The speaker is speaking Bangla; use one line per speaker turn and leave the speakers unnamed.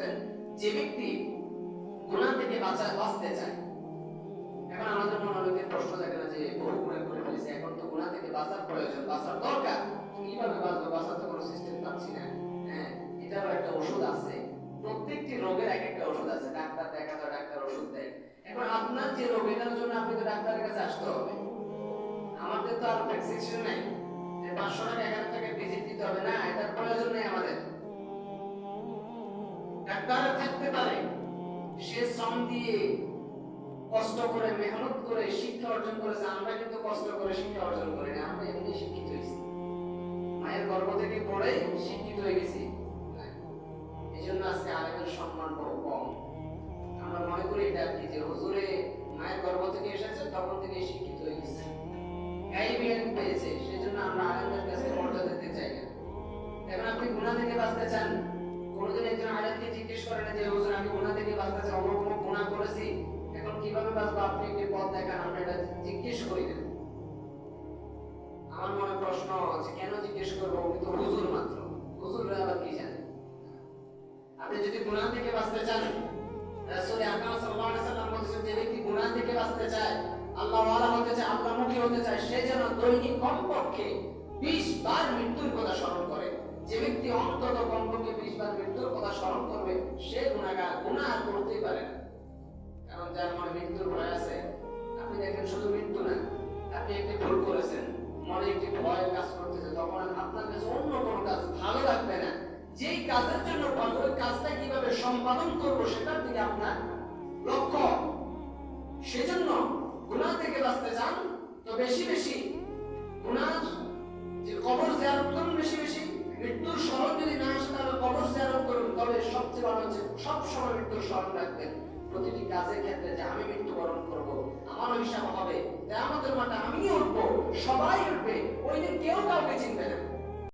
বলতেছেন যে ব্যক্তি গুনাহ থেকে বাঁচা বাঁচতে চায়। এখন আমাদের মনে অনেকের প্রশ্ন থাকে না যে, বহু গুণা করে ফেলেছে। এখন তো গুণা থেকে বাঁচার প্রয়োজন, বাঁচার দরকার। কীভাবে বাঁচবো? বাঁচার তো কোনো সিস্টেম পাচ্ছি না। হ্যাঁ এটারও একটা ওষুধ আছে। প্রত্যেকটি রোগের এক একটা ওষুধ আছে। ডাক্তার দেখা যায়, ডাক্তার ওষুধ দেয়। এখন আপনার যে রোগ, এটার জন্য আপনি তো ডাক্তারের কাছে আসতে হবে। আমাদের তো আর প্রেসক্রিপশন নাই। মায়ের থেকে এসেছে, তখন থেকে শিক্ষিত হয়ে গেছে। সেজন্য আমরা মর্যাদা দিতে চাই না। আপনি গুনাহ থেকে বাঁচতে চান, কোনোদিন একজন আলেমকে জিজ্ঞেস করেন যে, হুজুর, আমি গুনাহ অমুক গুনাহ করেছি? এখন কীভাবে বাঁচবো? আপনি একটি পথ দেখান, আমরা এটা জিজ্ঞেস করি আমার মনে প্রশ্ন কেন জিজ্ঞেস করব? তো হুজুর মাত্র। আবার কি জানে? আপনি যদি গুনাহ থেকে বাঁচতে চান আকরাম সাল্লাল্লাহু আলাইহি বলেছেন, যে ব্যক্তি থেকে বাঁচতে চায় আল্লাহ ওয়ালা হতে চায় আল্লাহ হতে চায়, সে যেন দৈনিক কমপক্ষে 20 বার মৃত্যুর কথা স্মরণ করে। যে ব্যক্তি অন্তত কমপক্ষে 20 বার মৃত্যুর কথা স্মরণ করবে, সে গুনাহ আর করতেই পারে না। কারণ যার মনে মৃত্যুর ভয় আছে, আপনি দেখেন শুধু মৃত্যু না, আপনি একটি ভুল করেছেন, মনে একটি ভয় কাজ করতেছে, তখন আপনার কাছে অন্য কোনো কাজ ভালো লাগবে না। যেই কাজের জন্য ভালো ওই কাজটা কীভাবে সম্পাদন করব সেটার দিকে আপনার লক্ষ্য। সেজন্য গুনাহ থেকে বাঁচতে চান, তো বেশি বেশি গুনাহ, যে কবর জিয়ারত তবে সবচেয়ে সবসময় সব সময় মৃত্যুর স্মরণ রাখবেন প্রতিটি কাজের ক্ষেত্রে যে আমি মৃত্যুবরণ করব, আমারও হিসাব হবে। আমাদের মাঠে আমিও উঠবো, সবাই উঠবে। ওই দিন কেউ কাউকে চিনবে না।